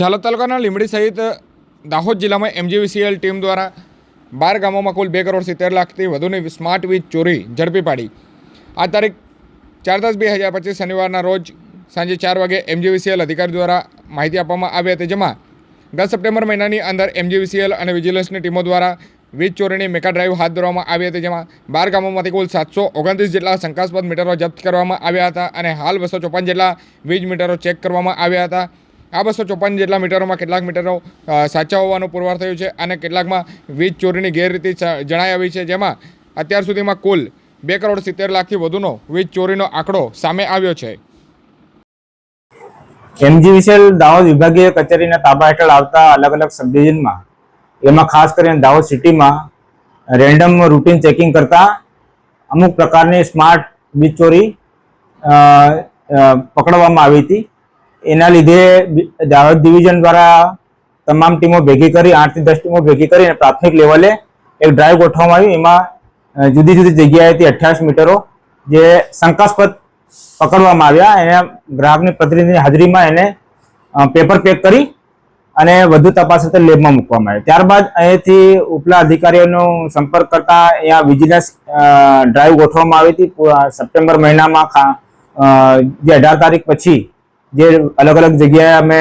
ઝાલોદ તાલુકાના લીંબડી સહિત દાહોદ જિલ્લામાં એમજીવીસીએલ ટીમ દ્વારા બાર ગામોમાં કુલ બે કરોડ સિત્તેર લાખથી વધુની સ્માર્ટ વીજ ચોરી ઝડપી પાડી. આ તારીખ ચાર દસ બે હજાર પચીસ શનિવારના રોજ સાંજે ચાર વાગે એમજીવીસીએલ અધિકારી દ્વારા માહિતી આપવામાં આવી હતી, જેમાં ગત સપ્ટેમ્બર મહિનાની અંદર એમજીવીસીએલ અને વિજિલન્સની ટીમો દ્વારા વીજ ચોરીની મેકા ડ્રાઈવ હાથ ધરવામાં આવી હતી, જેમાં બાર ગામોમાંથી કુલ સાતસો ઓગણત્રીસ જેટલા શંકાસ્પદ મીટરો જપ્ત કરવામાં આવ્યા હતા અને હાલ બસો ચોપન જેટલા વીજ મીટરો ચેક કરવામાં આવ્યા હતા. આ બસો ચોપન જેટલા મીટરોમાં કેટલાક મીટરો સાચા હોવાનો પુરવાર થયું છે અને કેટલાકમાં વીજ ચોરીની ગેરરીતિ જણાઈ આવી છે. જેમાં અત્યાર સુધીમાં કુલ બે કરોડ સિત્તેર લાખથી વધુનો વીજ ચોરીનો આંકડો સામે આવ્યો છે. એમજીવીસીએલ દાહોદ વિભાગીય કચેરીના તાબા હેઠળ આવતા અલગ અલગ સબડિવિઝનમાં, એમાં ખાસ કરીને દાહોદ સિટીમાં રેન્ડમ રૂટીન ચેકિંગ કરતા અમુક પ્રકારની સ્માર્ટ વીજ ચોરી પકડવામાં આવી હતી. એના લીધે દાહોદ ડિવિઝન દ્વારા તમામ ટીમો ભેગી કરી આઠથી દસ ટીમો ભેગી કરીને પ્રાથમિક લેવલે એક ડ્રાઈવ ગોઠવવામાં આવી. એમાં જુદી જુદી જગ્યાએથી અઠ્યાવીસ મીટરો જે શંકાસ્પદ પકડવામાં આવ્યા. એને ગ્રાહકની પ્રતિનિધિની હાજરીમાં એને પેપર પેક કરી અને વધુ તપાસ હતા લેબમાં મૂકવામાં આવ્યો. ત્યારબાદ અહીંથી ઉપલા અધિકારીઓનો સંપર્ક કરતા અહીંયા વિજિલન્સ ડ્રાઈવ ગોઠવવામાં આવી હતી. સપ્ટેમ્બર મહિનામાં જે અઢાર તારીખ પછી જે અલગ અલગ જગ્યાએ અમે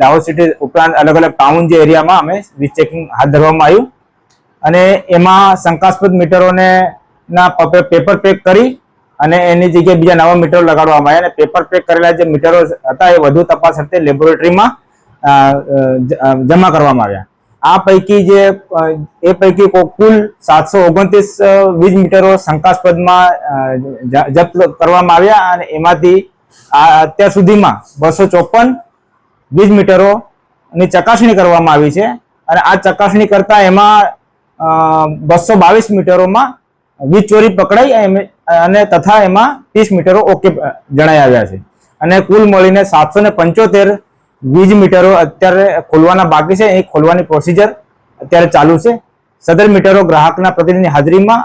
દાહોદ સિટી ઉપરાંત અલગ અલગ ટાઉન જે એરિયામાં અમે વીજ ચેકિંગ હાથ ધરવામાં આવ્યું. અને એમાં શંકાસ્પદ મીટરોને ના પેપર પેક કરી અને એની જગ્યાએ બીજા નવા મીટરો લગાડવામાં આવ્યા. અને પેપર પેક કરેલા જે મીટરો હતા એ વધુ તપાસ અર્થે લેબોરેટરીમાં જમા કરવામાં આવ્યા. આ પૈકી જે એ પૈકી કુલ સાતસો ઓગણત્રીસ વીજ મીટરો શંકાસ્પદમાં જપ્ત કરવામાં આવ્યા અને એમાંથી આ અત્યાર સુધીમાં બસો ચોપન વીજ મીટરોની ચકાસણી કરવામાં આવી છે. અને આ ચકાસણી કરતા એમાં બસો બાવીસ મીટરોમાં વીજ ચોરી પકડાઈ અને તથા એમાં ત્રીસ મીટરો ઓકે જણાઈ આવ્યા છે. અને કુલ મળીને સાતસો ને પંચોતેર વીજ મીટરો અત્યારે ખોલવાના બાકી છે. એ ખોલવાની પ્રોસિજર અત્યારે ચાલુ છે. સદર મીટરો ગ્રાહકના પ્રતિનિધિની હાજરીમાં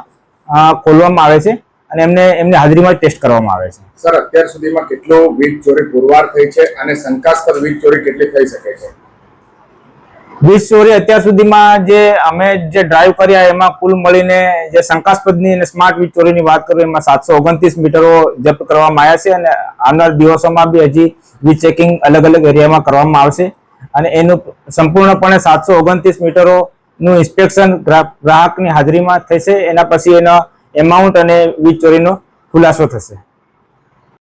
ખોલવામાં આવે છે. અને એમને એમની હાજરીમાં ટેસ્ટ કરવામાં આવે છે. સર અત્યાર સુધીમાં કેટલો વીજ ચોરી પુરવાર થઈ છે અને શંકાસ્પદ વીજ ચોરી કેટલી થઈ શકે છે? વીજ ચોરી અત્યાર સુધીમાં જે અમે જે ડ્રાઈવ કર્યા એમાં કુલ મળીને જે શંકાસ્પદની અને સ્માર્ટ વીજ ચોરીની વાત કરું એમાં સાતસો ઓગણત્રીસ મીટરો જપ્ત કરવામાં આવ્યા છે અને આવનાર દિવસોમાં બી હજી વીજ ચેકિંગ અલગ અલગ એરિયામાં કરવામાં આવશે. અને એનું સંપૂર્ણપણે સાતસો ઓગણત્રીસ મીટરોનું ઇન્સ્પેક્શન ગ્રાહકની હાજરીમાં થશે. એના પછી એનો એમાઉન્ટ અને વીજ ચોરીનો ખુલાસો થશે.